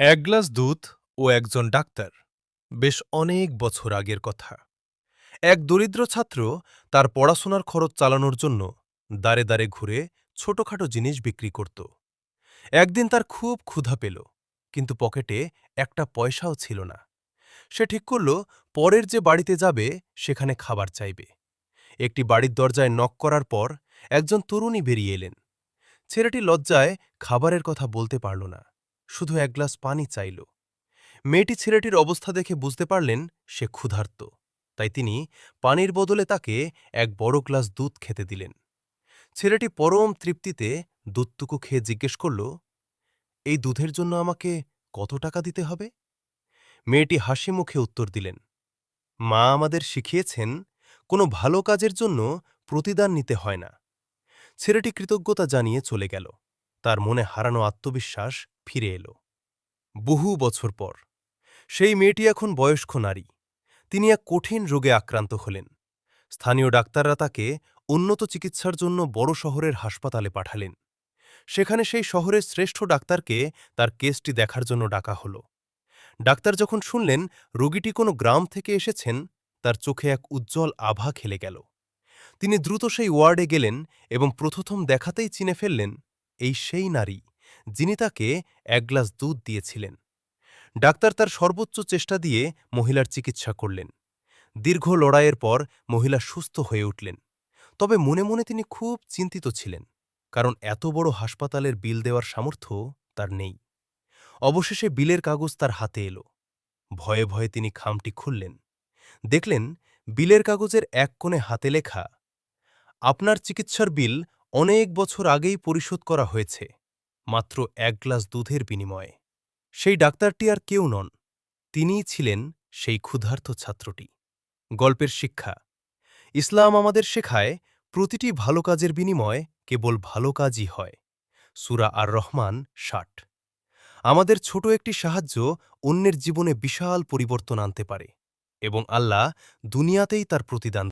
এক গ্লাস দুধ ও একজন ডাক্তার। বেশ অনেক বছর আগের কথা। এক দরিদ্র ছাত্র তার পড়াশোনার খরচ চালানোর জন্য দাঁড়ে দাঁড়ে ঘুরে ছোটখাটো জিনিস বিক্রি করত। একদিন তার খুব ক্ষুধা পেল, কিন্তু পকেটে একটা পয়সাও ছিল না। সে ঠিক করল, পরের যে বাড়িতে যাবে, সেখানে খাবার চাইবে। একটি বাড়ির দরজায় নক করার পর একজন তরুণী বেরিয়ে এলেন। ছেলেটি লজ্জায় খাবারের কথা বলতে পারল না। শুধু এক গ্লাস পানি চাইল। মেয়েটি ছেলেটির অবস্থা দেখে বুঝতে পারলেন সে ক্ষুধার্ত। তাই তিনি পানির বদলে তাকে এক বড় গ্লাস দুধ খেতে দিলেন। ছেলেটি পরম তৃপ্তিতে দুধটুকু খেয়ে জিজ্ঞেস করল, এই দুধের জন্য আমাকে কত টাকা দিতে হবে? মেয়েটি হাসি মুখে উত্তর দিলেন, মা আমাদের শিখিয়েছেন, কোনো ভালো কাজের জন্য প্রতিদান নিতে হয় না। ছেলেটি কৃতজ্ঞতা জানিয়ে চলে গেল। তার মনে হারানো আত্মবিশ্বাস ফিরে এলো। বহু বছর পর। সেই মেয়েটি এখন বয়স্ক নারী। তিনি এক কঠিন রোগে আক্রান্ত হলেন। স্থানীয় ডাক্তাররা তাকে উন্নত চিকিৎসার জন্য বড় শহরের হাসপাতালে পাঠালেন। সেখানে সেই শহরের শ্রেষ্ঠ ডাক্তারকে তার কেসটি দেখার জন্য ডাকা হল। ডাক্তার যখন শুনলেন রোগীটি কোনো গ্রাম থেকে এসেছেন, তার চোখে এক উজ্জ্বল আভা খেলে গেল। তিনি দ্রুত সেই ওয়ার্ডে গেলেন এবং প্রথম দেখাতেই চিনে ফেললেন, এই সেই নারী। যিনি তাকে এক গ্লাস দুধ দিয়েছিলেন। ডাক্তার তার সর্বোচ্চ চেষ্টা দিয়ে মহিলার চিকিৎসা করলেন। দীর্ঘ লড়াইয়ের পর মহিলা সুস্থ হয়ে উঠলেন। তবে মনে মনে তিনি খুব চিন্তিত ছিলেন, কারণ এত বড় হাসপাতালের বিল দেওয়ার সামর্থ্য তার নেই। অবশেষে বিলের কাগজ তার হাতে এলো। ভয়ে ভয়ে তিনি খামটি খুললেন। দেখলেন, বিলের কাগজের এক কোণে হাতে লেখা, আপনার চিকিৎসার বিল অনেক বছর আগেই পরিশোধ করা হয়েছে। মাত্র এক গ্লাস দুধের বিনিময়ে। সেই ডাক্তারটি আর কেউ নন, তিনিই ছিলেন সেই ক্ষুধার্ত ছাত্রটি। গল্পের শিক্ষা, ইসলাম আমাদের শেখায় প্রতিটি ভালো কাজের বিনিময় কেবল ভালো কাজই হয়, সুরা আর রহমান ষাট। আমাদের ছোট একটি সাহায্য অন্যের জীবনে বিশাল পরিবর্তন আনতে পারে এবং আল্লাহ দুনিয়াতেই তার প্রতিদান